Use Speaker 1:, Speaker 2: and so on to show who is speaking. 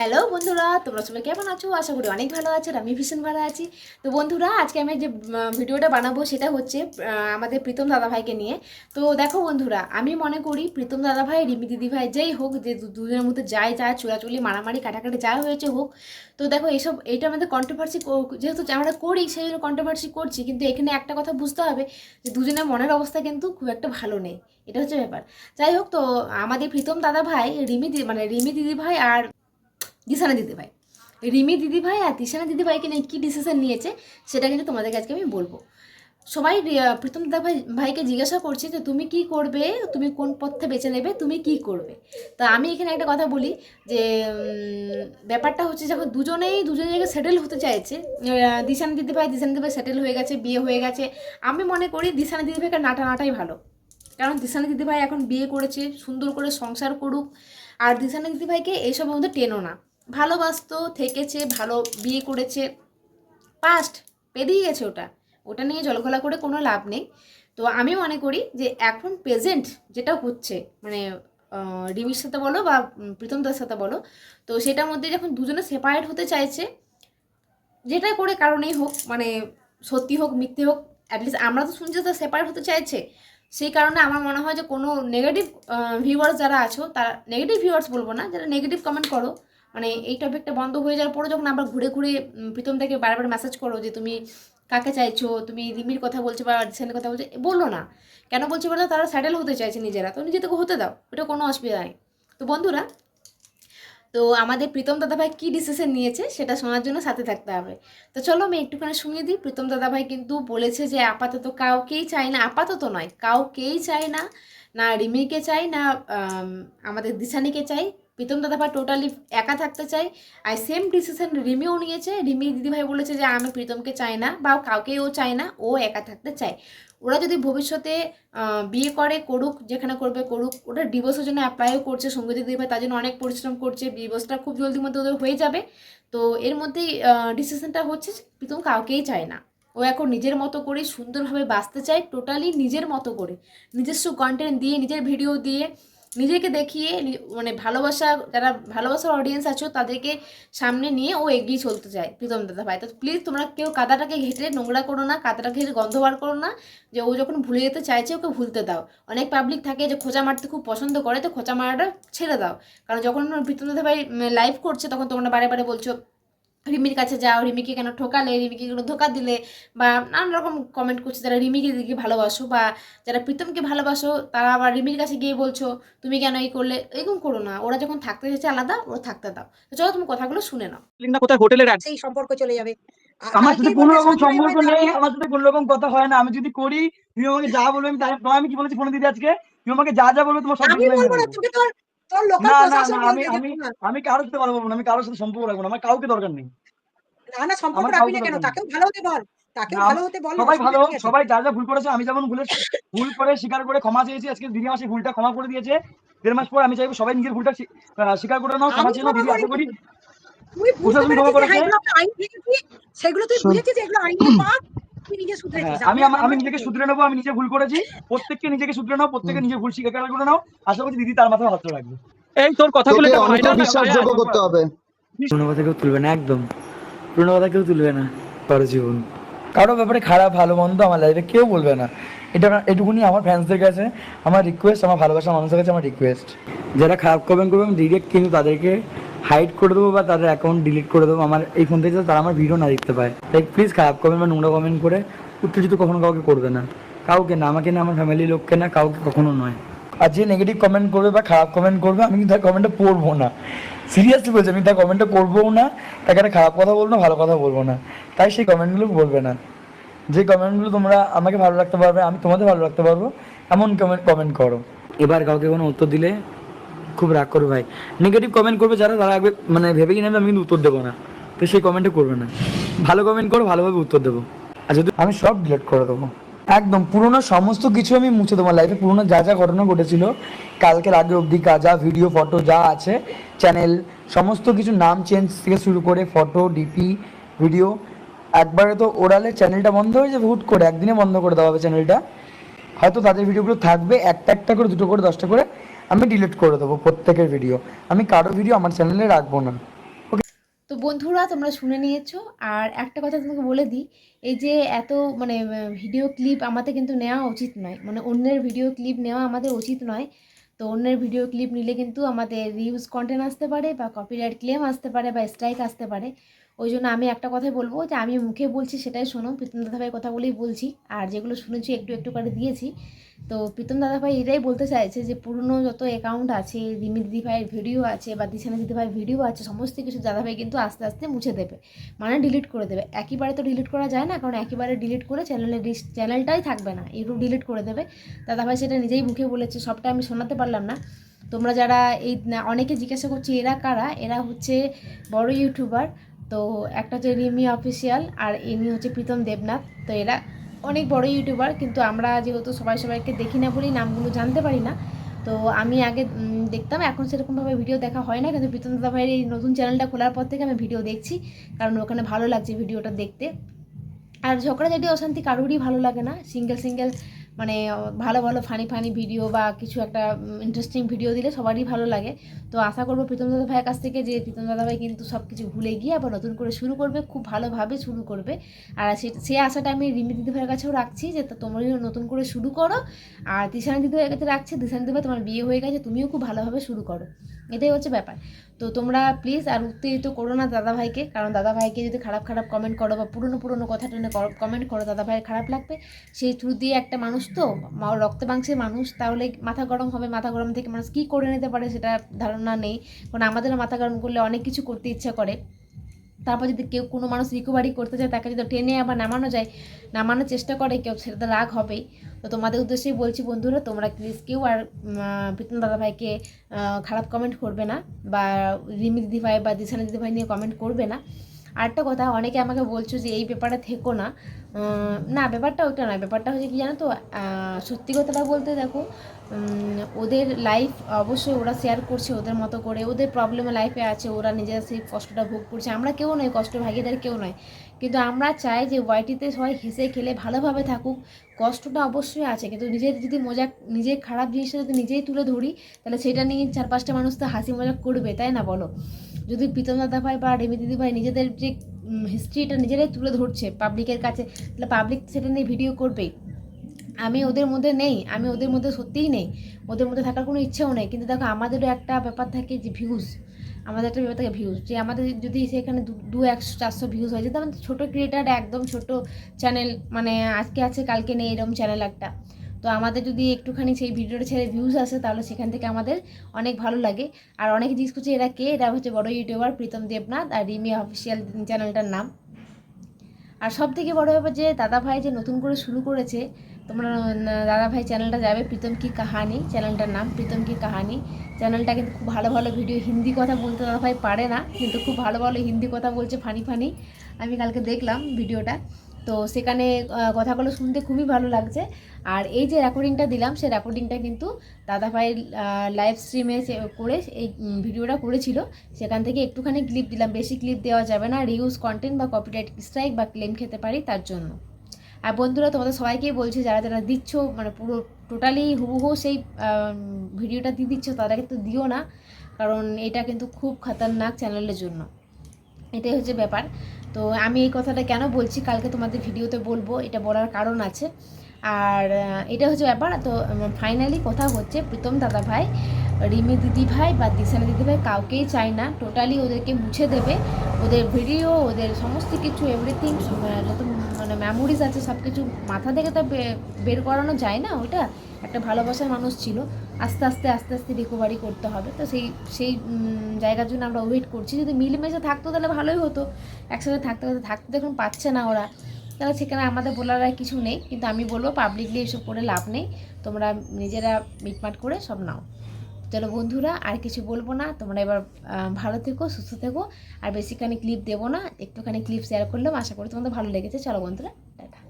Speaker 1: Hello বন্ধুরা, তোমরা সবাই কেমন আছো? আশা করি অনেক ভালো আছো আমি ভীষণ ভালো আছি। তো বন্ধুরা, আজকে আমি যে ভিডিওটা বানাবো সেটা হচ্ছে আমাদের প্রীতম দাদাভাইকে নিয়ে। তো দেখো বন্ধুরা, আমি মনে করি প্রীতম দাদাভাই, রিমি দিদিভাই যেই হোক, যে দুজনের মধ্যে যাই যা চুরাচুলি মারামারি, কাটাকাটি যা হয়েছে হোক, তো দেখো এইসব এটা আমাদের কন্ট্রোভার্সি যেহেতু আমরা করি, সেই জন্য কন্ট্রোভার্সি করছি, কিন্তু এখানে একটা কথা বুঝতে হবে যে দুজনের মনের অবস্থা কিন্তু খুব একটা ভালো নেই। এটা হচ্ছে ব্যাপার। যাই হোক, তো আমাদের প্রীতম দাদাভাই, রিমি মানে রিমি দিদিভাই আর দিশানা দিদিভাই। রিমি দিদিভাই আর দিশানা দিদিভাইকে নিয়ে কী ডিসিশন নিয়েছে, সেটা কিন্তু তোমাদেরকে আজকে আমি বলব। সবাই প্রীতম দাদা ভাই ভাইকে জিজ্ঞাসা করছে যে, তুমি কি করবে? তুমি কোন পথে বেছে নেবে? তুমি কি করবে? তা আমি এখানে একটা কথা বলি যে ব্যাপারটা হচ্ছে যখন দুজনেই জায়গায় সেটেল হতে চাইছে দিশানা দিদিভাই দিশানা দিদিভাই সেটেল হয়ে গেছে, বিয়ে হয়ে গেছে। আমি মনে করি দিশানা দিদিভাইকে নাটা নাটাই ভালো। কারণ দিশানা দিদিভাই এখন বিয়ে করেছে, সুন্দর করে সংসার করুক। আর দিশানা দিদিভাইকে এইসবের মধ্যে টেনো না। ভালোবাসতো থেকেছে ভালো বিয়ে করেছে। পাস্ট পেরিয়ে গেছে ওটা। ওটা নিয়ে জলঘোলা করে কোনো লাভ নেই। তো আমি মনে করি যে এখন প্রেজেন্ট যেটা হচ্ছে মানে রিমির সাথে বলো বা উম, প্রীতম দার সাথে বলো তো সেটার মধ্যে যখন দুজনে সেপারেট হতে চাইছে যেটা করে কারণেই হোক মানে সত্যি হোক মিথ্যে হোক অ্যাটলিস্ট আমরা তো শুনছি তো সেপারেট হতে চাইছে। সেই কারণে আমার মনে হয় যে কোনো নেগেটিভ ভিউয়ার্স যারা আছো তারা নেগেটিভ ভিউয়ার্স বলব না যারা নেগেটিভ কমেন্ট করো মানে এই টপিকটা বন্ধ হয়ে যাওয়ার পরে যখন আবার ঘুরে ঘুরে প্রীতম থেকে বারবার মেসেজ করো যে তুমি কাকে চাইছো, তুমি রিমির কথা বলছো বা ডিসেনের কথা বলছো বলল না। কেন বলছো বলো তারা স্যাটেল হতে চাইছে নিজেরা। তো নিজে থেকে হতে দাও ওটা কোনো অসুবিধা নেই। তো বন্ধুরা, তো আমাদের প্রীতম দাদাভাই কী ডিসিশন নিয়েছে সেটা শোনার জন্য সাথে থাকতে হবে। তো চলো আমি একটুখানি শুনিয়ে দিই। প্রীতম দাদাভাই কিন্তু বলেছে যে আপাতত কাউকেই চাই না, আপাতত নয়, কাউকেই চাই না না রিমিকে চাই না আমাদের দিশানিকে চাই প্রীতম দাদাভাই টোটালি একা থাকতে চাই আর সেম ডিসিশন রিমিও নিয়েছে। রিমি দিদিভাই বলেছে যে, আমি প্রীতমকে চাই না বা কাউকে ও চায় না, ও একা থাকতে চায়। ওরা যদি ভবিষ্যতে বিয়ে করে, করুক, যেখানে করবে করুক ওটা ডিভোর্সের জন্য অ্যাপ্লাইও করছে। সংগীত দিদিভাই তার জন্য অনেক পরিশ্রম করছে। ডিভোর্সটা খুব জলদির মধ্যে ওদের হয়ে যাবে। তো এর মধ্যেই ডিসিশনটা হচ্ছে প্রীতম কাউকেই চায় না। ও এখন নিজের মতো করে সুন্দরভাবে বাঁচতে চায় টোটালি নিজের মতো করে। নিজস্ব কন্টেন্ট দিয়ে, নিজের ভিডিও দিয়ে নিজেকে দেখিয়ে মানে ভালোবাসা, যারা ভালোবাসার অডিয়েন্স আছো, তাদেরকে সামনে নিয়ে ও এগিয়ে চলতে চায় প্রীতম দাদা ভাই। তো প্লিজ তোমরা কেউ কাদাটাকে ঘেটে নোংরা করো না কাদাটা ঘেটে গন্ধ বার করো না, যে ও যখন ভুলে যেতে চাইছে, ওকে ভুলতে দাও। অনেক পাবলিক থাকে যে খোঁচা মারতে খুব পছন্দ করে, তো খোঁচা মারাটা ছেড়ে দাও। কারণ যখন প্রীতম দাদা ভাই লাইভ করছে, তখন তোমরা বারে বারে বলছো রিমির কাছে যাও রিমিকে কেন ঠকালে রিমিকে কেন ধোকা দিলে বা নানান রকম কমেন্ট করছে। যারা রিমিকে দিকে ভালোবাসো বা যারা প্রীতমকে ভালোবাসো তারা আবার রিমির কাছে গিয়ে বলছো তুমি কেন এই করলে? এরকম করো না। ওরা যখন থাকতে চাইছে আলাদা ওরা থাকতে দাও। তো চলো তুমি কথাগুলো শুনে নাও।
Speaker 2: লিঙ্কটা কোথায়? হোটেলের অ্যাড
Speaker 3: সেই সম্পর্ক চলে যাবে।
Speaker 4: আমার সাথে কোনো রকম সম্পর্ক নেই আমার সাথে কোনো রকম কথা হয় না। আমি যদি করি তুমি আমাকে যা বলবে আমি তাই আমি কি বলেছি? ফোনে দিদি আজকে। তুমি আমাকে যা যা বলবে তোমার সব
Speaker 3: আমি বলব না তোকে তোর তোর লোকাল প্রশাসন
Speaker 4: আমি
Speaker 3: বলবে
Speaker 4: আমি আমি কারোর সাথে বলব না আমি কারোর সাথে সম্পর্ক রাখব না আমার কাউকে দরকার নেই।
Speaker 3: না না সম্পর্ক রাখবি না কেন? তাকেও ভালো হতে বল তাকেও
Speaker 4: না,
Speaker 3: ভালো হতে বল
Speaker 4: সবাই ভালো সবাই যা যা ভুল করেছে আমি যেমন ভুলে ভুল করে স্বীকার করে ক্ষমা চেয়েছি আজকে দিদি আমার সেই ভুলটা ক্ষমা করে দিয়েছে দেড় মাস পর আমি চাইব সবাই নিজের ভুলটা স্বী- স্বীকার করে নাও ক্ষমা চেয়ে নাও দিদি আশা করি।
Speaker 3: তুই বুঝতে পেরেছিস? হ্যাঁ, আইন সেগুলো তুই বুঝেছিস যে এগুলো আইনের পাপ? নিজে
Speaker 4: হ্যাঁ, আমি আমি নিজেকে শুধরে নেব আমি নিজে ভুল করেছি। প্রত্যেককে নিজেকে শুধরে নাও প্রত্যেকে নিজের ভুল স্বীকার করে নাও। আশা করছি দিদি তার মাথায় হাত রাখবে।
Speaker 2: এই তোর কথাগুলো
Speaker 5: বিশ্বাসযোগ্য করতে হবে।
Speaker 6: পুরোনো কথা কেউ তুলবে না একদম। পুরোনো কথা কেউ তুলবে না। কারও জীবন। কারও ব্যাপারে খারাপ ভালো মন্দ আমার লাইফে কেউ বলবে না। এটা এটুকুনি আমার ফ্যান্সদের কাছে আমার রিকোয়েস্ট আমার ভালোবাসা মানুষের কাছে আমার রিকোয়েস্ট যারা খারাপ কমেন্ট করবে আমি ডিরেক্ট কিন্তু তাদেরকে হাইড করে দেবো বা তাদের অ্যাকাউন্ট ডিলিট করে দেবো, আমার এই ফোন থেকে তারা আমার ভিডিও না দেখতে পায়। তাই প্লিজ খারাপ কমেন্ট বা নোংরা কমেন্ট করে উত্তেজিত কখনো কাউকে করবে না। কাউকে না, আমাকে না, আমার ফ্যামিলির লোককে না, কাউকে কখনো নয়। আর যে নেগেটিভ কমেন্ট করবে বা খারাপ কমেন্ট করবে, আমি কিন্তু তার কমেন্টটা পড়ব না। সিরিয়াসলি বলছি, আমি তার কমেন্টটা করবোও না, তাকে একটা খারাপ কথা বলব না, ভালো কথা বলব না। তাই সেই কমেন্টগুলো বলবে না। যে কমেন্টগুলো তোমরা আমাকে ভালো রাখতে পারবে, আমি তোমাদের ভালো রাখতে পারব, এমন কমেন্ট কমেন্ট করো। এবার কাউকে কোনো উত্তর দিলে খুব রাগ করবে ভাই। নেগেটিভ কমেন্ট করবে যারা, তারা আগে মানে ভেবে কিনে আমি কিন্তু উত্তর দেবো না। তো সেই কমেন্টে করবে না। ভালো কমেন্ট করো, ভালোভাবে উত্তর দেবো। আর যদি আমি সব ডিলিট করে দেবো। একদম পুরোনো সমস্ত কিছু আমি মুছে দেবো। লাইফে পুরোনো যা যা ঘটনা ঘটেছিল, কালকের আগে অবধি যা ভিডিও ফটো যা আছে চ্যানেল সমস্ত কিছু নাম চেঞ্জ থেকে শুরু করে ফটো ডিপি ভিডিও একবারে তো ওরালে চ্যানেলটা বন্ধ হয়ে যাবে হুট করে। একদিনে বন্ধ করে দেওয়া হবে চ্যানেলটা হয়তো তাদের ভিডিওগুলো থাকবে একটা একটা করে, দুটো করে, দশটা করে। আমি ডিলিট করে দেবো প্রত্যেকের ভিডিও আমি কারও ভিডিও আমার চ্যানেলে রাখব না।
Speaker 1: তো বন্ধুরা, তোমরা শুনে নিয়েছো। আর একটা কথা তোমাকে বলে দিই, এই যে এত মানে ভিডিও ক্লিপ আমাদের কিন্তু নেওয়া উচিত নয়। মানে অন্যের ভিডিও ক্লিপ নেওয়া আমাদের উচিত নয়। তো অন্যের ভিডিও ক্লিপ নিলে কিন্তু আমাদের রিউজ কন্টেন্ট আসতে পারে বা কপিরাইট ক্লেম আসতে পারে বা স্ট্রাইক আসতে পারে। ওই জন্য আমি একটা কথাই বলব যে আমি মুখে বলছি সেটাই শোনো। প্রীতম দাদাভাইয়ের কথা বলেই বলছি। আর যেগুলো শুনেছি একটু একটু করে দিয়েছি। তো প্রীতম দাদাভাই এটাই বলতে চাইছে যে পুরনো যত অ্যাকাউন্ট আছে, রিমি দিদি ভাইয়ের ভিডিও আছে বা দিশানা দিদি ভাইয়ের ভিডিও আছে, সমস্ত কিছু দাদাভাই কিন্তু আস্তে আস্তে মুছে দেবে। মানে ডিলিট করে দেবে। একইবারে তো ডিলিট করা যায় না, কারণ একইবারে ডিলিট করে চ্যানেলে চ্যানেলটাই থাকবে না। ইউটিউব ডিলিট করে দেবে। দাদাভাই সেটা নিজেই মুখে বলেছে, সবটা আমি শোনাতে পারলাম না। তোমরা যারা এই অনেকে জিজ্ঞাসা করছি, এরা কারা? এরা হচ্ছে বড় ইউটিউবার তো একটা হচ্ছে রিমি অফিসিয়াল আর ইনি হচ্ছে প্রীতম দেবনাথ, তো এরা অনেক বড় ইউটিউবার, কিন্তু আমরা যেহেতু সবাই সবাইকে দেখি না বলেই নামগুলো জানতে পারি না। তো আমি আগে দেখতাম, এখন সেরকমভাবে ভিডিও দেখা হয় না, কিন্তু প্রীতম দাদা ভাইয়ের এই নতুন চ্যানেলটা খোলার পর থেকে আমি ভিডিও দেখছি, কারণ ওখানে ভালো লাগছে ভিডিওটা দেখতে। আর ঝগড়াঝাটি, অশান্তি কারোরই ভালো লাগে না, সিঙ্গেল সিঙ্গেল মানে ভালো ভালো ফানি ফানি ভিডিও বা কিছু একটা ইন্টারেস্টিং ভিডিও দিলে সবারই ভালো লাগে। তো আশা করব প্রীতম দাদা ভাইয়ের কাছ থেকে যে প্রীতম দাদা ভাই কিন্তু সব কিছু ভুলে গিয়ে আবার নতুন করে শুরু করবে, খুব ভালোভাবে শুরু করবে। আর সে সেই আশাটা আমি রিমি দিদি ভাইয়ের কাছেও রাখছি যে তোমরা নতুন করে শুরু করো। আর দিশানা দিদি ভাইয়ের কাছে রাখছি দিশানা দিদি ভাই তোমার বিয়ে হয়ে গেছে, তুমিও খুব ভালোভাবে শুরু করো। এটাই হচ্ছে ব্যাপার। তো তোমরা প্লিজ আর উত্তেজিত করো না দাদা ভাইকে কারণ দাদা ভাইকে যদি খারাপ খারাপ কমেন্ট করো বা পুরনো পুরনো কথা টেনে কমেন্ট করো দাদা ভাইয়ের খারাপ লাগবে। সেই থ্রু দিয়ে একটা মানুষ তো রক্ত মাংসের মানুষ, তাহলে মাথা গরম হবে, মাথা গরম থেকে মানুষ কী করে নিতে পারে সেটা ধারণা নেই। কারণ আমাদেরও মাথা গরম করলে অনেক কিছু করতে ইচ্ছা করে। তারপর যদি কেউ কোনো মানুষ রিকভারি করতে চায়, তাকে যদি টেনে আবার নামানো যায়, নামানোর চেষ্টা করে, কেউ সেটা তো রাগ হবেই। তো তোমাদের উদ্দেশ্যেই বলছি বন্ধুরা, তোমরা প্লিজ কেউ আর প্রীতম দাদা ভাইকে খারাপ কমেন্ট করবে না বা রিমি দিদি ভাই বা দিশানা দিদি ভাই নিয়ে কমেন্ট করবে না। আরেকটা কথা, অনেকে আমাকে বলছো যে এই ব্যাপারে থেকো না। না, ব্যাপারটা ওটা না ব্যাপারটা হচ্ছে কি জানো তো সত্যি কথাটা বলতে দেখো ওদের লাইফ অবশ্যই ওরা শেয়ার করছে ওদের মতো করে। ওদের প্রবলেমে লাইফে আছে, ওরা নিজেরা সেই কষ্টটা ভোগ করছে। আমরা কেউ নয় কষ্ট ভাগিদার কেউ নয় কিন্তু আমরা চাই যে ওয়াইটিতে সবাই হেসে খেলে ভালোভাবে থাকুক। কষ্টটা অবশ্যই আছে, কিন্তু নিজের যদি মজা নিজের খারাপ জিনিসটা যদি নিজেই তুলে ধরি, তাহলে সেটা নিয়ে চার পাঁচটা মানুষ তো হাসি মজা করবে, তাই না বলো? যদি প্রীতম দাদা ভাই বা রেমি দিদি ভাই নিজেদের যে হিস্ট্রিটা নিজেরাই তুলে ধরছে পাবলিকের কাছে, তাহলে পাবলিক সেটা নিয়ে ভিডিও করবেই। আমি ওদের মধ্যে নেই, আমি ওদের মধ্যে সত্যিই নেই, ওদের মধ্যে থাকার কোনো ইচ্ছেও নেই। কিন্তু দেখো, আমাদেরও একটা ব্যাপার থাকে যে ভিউজ আমাদের একটা ব্যাপার থাকে ভিউজ যে আমাদের যদি সেখানে দু- একশো, চারশো ভিউজ হয় যেহেতু আমাদের ছোটো ক্রিয়েটার একদম ছোট চ্যানেল মানে আজকে আছে, কালকে নেই, এরকম চ্যানেল একটা। তো আমাদের যদি একটুখানি সেই ভিডিওটা ছেড়ে ভিউজ আসে, তাহলে সেখান থেকে আমাদের অনেক ভালো লাগে। আর অনেকে জিজ্ঞেস করছে, এরা কে? এরা হচ্ছে বড় ইউটিউবার প্রীতম দেবনাথ আর রিমি অফিসিয়াল চ্যানেলটার নাম। আর সব থেকে বড় ব্যাপার যে দাদা ভাই যে নতুন করে শুরু করেছে, তোমরা দাদাভাই দাদা ভাই চ্যানেলটা যাবে, প্রীতম কি কাহানি চ্যানেলটার নাম প্রীতম কি কাহানি। চ্যানেলটা কিন্তু খুব ভালো ভালো ভিডিও হিন্দি কথা বলতে দাদা ভাই পারে না, কিন্তু খুব ভালো ভালো হিন্দি কথা বলছে ফানি ফানি। আমি কালকে দেখলাম ভিডিওটা তো সেখানে কথাগুলো শুনতে খুবই ভালো লাগছে। আর এই যে রেকর্ডিংটা দিলাম সেই রেকর্ডিংটা কিন্তু দাদা ভাই লাইভ স্ট্রিমে করে, এই ভিডিওটা করেছিল। সেখান থেকে একটুখানি ক্লিপ দিলাম। বেশি ক্লিপ দেওয়া যাবে না। রিউজ কন্টেন্ট বা কপিরাইট স্ট্রাইক বা ক্লেম খেতে পারি তার জন্য। আর বন্ধুরা, তোমাদের সবাইকেই বলছি, যারা যারা দিচ্ছ মানে পুরো টোটালি হুবহু সেই ভিডিওটা দিয়ে দিচ্ছ, তারা কিন্তু দিও না। কারণ এটা কিন্তু খুব খতরনাক চ্যানেলের জন্য। এটাই হচ্ছে ব্যাপার। তো আমি এই কথাটা কেন বলছি, কালকে তোমাদের ভিডিওতে বলব, এটা বলার কারণ আছে। আর এটা হচ্ছে ব্যাপার। তো ফাইনালি কথা হচ্ছে প্রীতম দাদা ভাই রিমি দিদিভাই বা দিশানা দিদিভাই কাউকেই চায় না। টোটালি ওদেরকে মুছে দেবে। ওদের ভিডিও ওদের সমস্ত কিছু এভরিথিং যত মানে মেমোরিজ আছে সব কিছু মাথা থেকে তো বের করানো যায় না। ওটা একটা ভালোবাসার মানুষ ছিল। আস্তে আস্তে আস্তে আস্তে রিকভারি করতে হবে। তো সেই সেই জায়গার জন্য আমরা ওয়েট করছি। যদি মিলেমিশে থাকতো তাহলে ভালোই হতো। একসাথে থাকতে থাকতে দেখুন পাচ্ছে না ওরা। তাহলে সেখানে আমাদের বলার আর কিছু নেই। কিন্তু আমি বলব পাবলিকলি এসব করে লাভ নেই। তোমরা নিজেরা মিটমাট করে সব নাও। চলো বন্ধুরা, আর কিছু বলব না। তোমরা এবার ভালো থেকো, সুস্থ থেকো। আর বেশিখানি ক্লিপ দেবো না, একটুখানি ক্লিপ শেয়ার করলাম। আশা করি তোমাদের ভালো লেগেছে। চলো বন্ধুরা, টাটা।